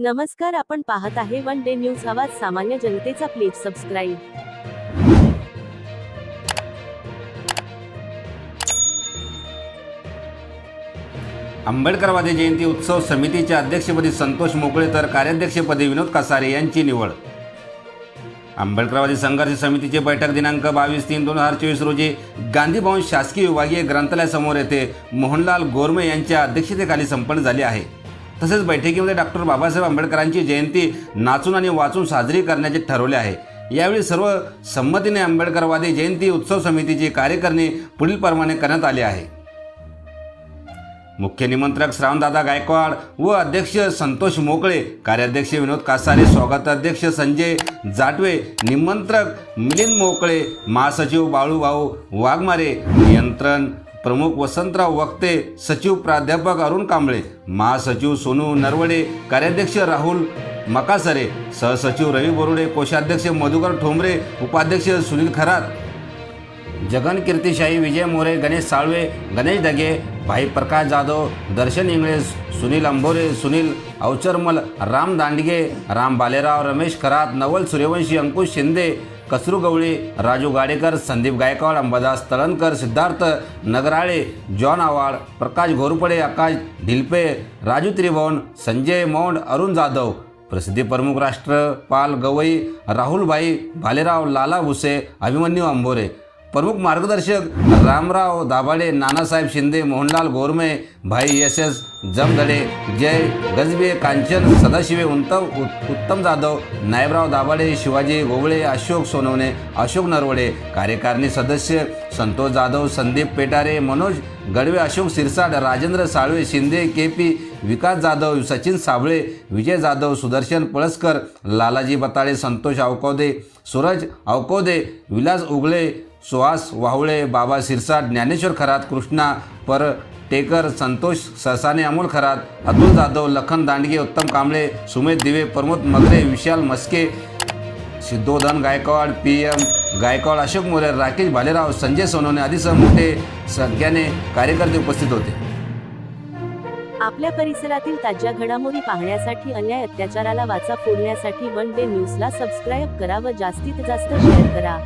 नमस्कार आपण पाहत आहे वन डे न्यूज आवाज सामान्य जनतेचा प्लीज सबस्क्राईब आंबेडकरवादी जयंती उत्सव समितीच्या अध्यक्षपदी संतोष मोकळे तर कार्याध्यक्षपदी विनोद कासारे यांची निवड. आंबेडकरवादी संघर्ष समितीची बैठक दिनांक बावीस तीन दोन हजार चोवीस रोजी गांधी भवन शासकीय विभागीय ग्रंथालयासमोर येथे मोहनलाल गोरमे यांच्या अध्यक्षतेखाली संपन्न झाली आहे. तसेच बैठकीमध्ये डॉक्टर बाबासाहेब आंबेडकरांची जयंती नाचून आणि वाचून साजरी करण्याचे ठरवले आहे. यावेळी सर्व संमतीने आंबेडकरवादी जयंती उत्सव समितीची कार्यकारिणी पुढील प्रमाणे करण्यात आली आहे. मुख्य निमंत्रक श्रावणदादा गायकवाड व अध्यक्ष संतोष मोकळे कार्याध्यक्ष विनोद कासारे स्वागताध्यक्ष संजय जाटवे निमंत्रक मिलिंद मोकळे महासचिव बाळूभाऊ वाघमारे नियंत्रण प्रमुख वसंतराव वक्ते सचिव प्राध्यापक अरुण कांबळे महासचिव सोनू नरवडे कार्याध्यक्ष राहुल मकासरे सहसचिव रवी बोरुडे कोषाध्यक्ष मधुकर ठोंबरे उपाध्यक्ष सुनील खरात जगन कीर्तिशाही विजय मोरे गणेश साळवे गणेश दगे भाई प्रकाश जाधव दर्शन इंगळे सुनील अंभोरे सुनील अवचरमल राम दांडगे राम बालेराव रमेश खरात नवल सूर्यवंशी अंकुश शिंदे कसरू गवळी राजू गाडेकर संदीप गायकवाड अंबादास तळणकर सिद्धार्थ नगराळे जॉन आवाड प्रकाश घोरपडे आकाश ढिलपे राजू त्रिभुवन संजय मौंड अरुण जाधव. प्रसिद्धी प्रमुख राष्ट्रपाल गवई राहुलभाई भालेराव लाला भुसे अभिमन्यू अंबोरे. प्रमुख मार्गदर्शक रामराव दाभाडे नानासाहेब शिंदे मोहनलाल गोरमे भाई एस एस जमदडे जय गजबे कांचन सदाशिवे उत्तम उत- उत्तम जाधव नायबराव दाभाडे शिवाजी गोवळे अशोक सोनवणे अशोक नरवडे कार्यकारिणी सदस्य Santosh Jadhav Sandeep Petare Manoj Gadve Ashok Sirsat Rajendra Salve Shinde K P Vikas Jadhav Sachin Sable Vijay Jadhav Sudarshan Palaskar Lalaji Batale Santosh Avkode Suraj Avkode Vilas Ugale Suhas Wahule Baba Sirsat Dnyaneshwar Kharat Krishna Partekar Santosh Sasane Amol Kharat Atul Jadhav Lakhan Dandge Uttam Kamble Sumedh Dive Pramod Magare Vishal Maske Siddhodhan Gaikwad P M Gaikwad Ashok More Rakesh Bhalerao Sanjay Sonawane आदीसह मोठे संख्याने कार्यकर्ते उपस्थित होते. आपल्या परिसरातील ताज्या घडामोडी पाहण्यासाठी अन्याय अत्याचाराला वाचा फोडण्यासाठी वन डे न्यूजला सबस्क्राईब करा व जास्तीत जास्त शेअर करा.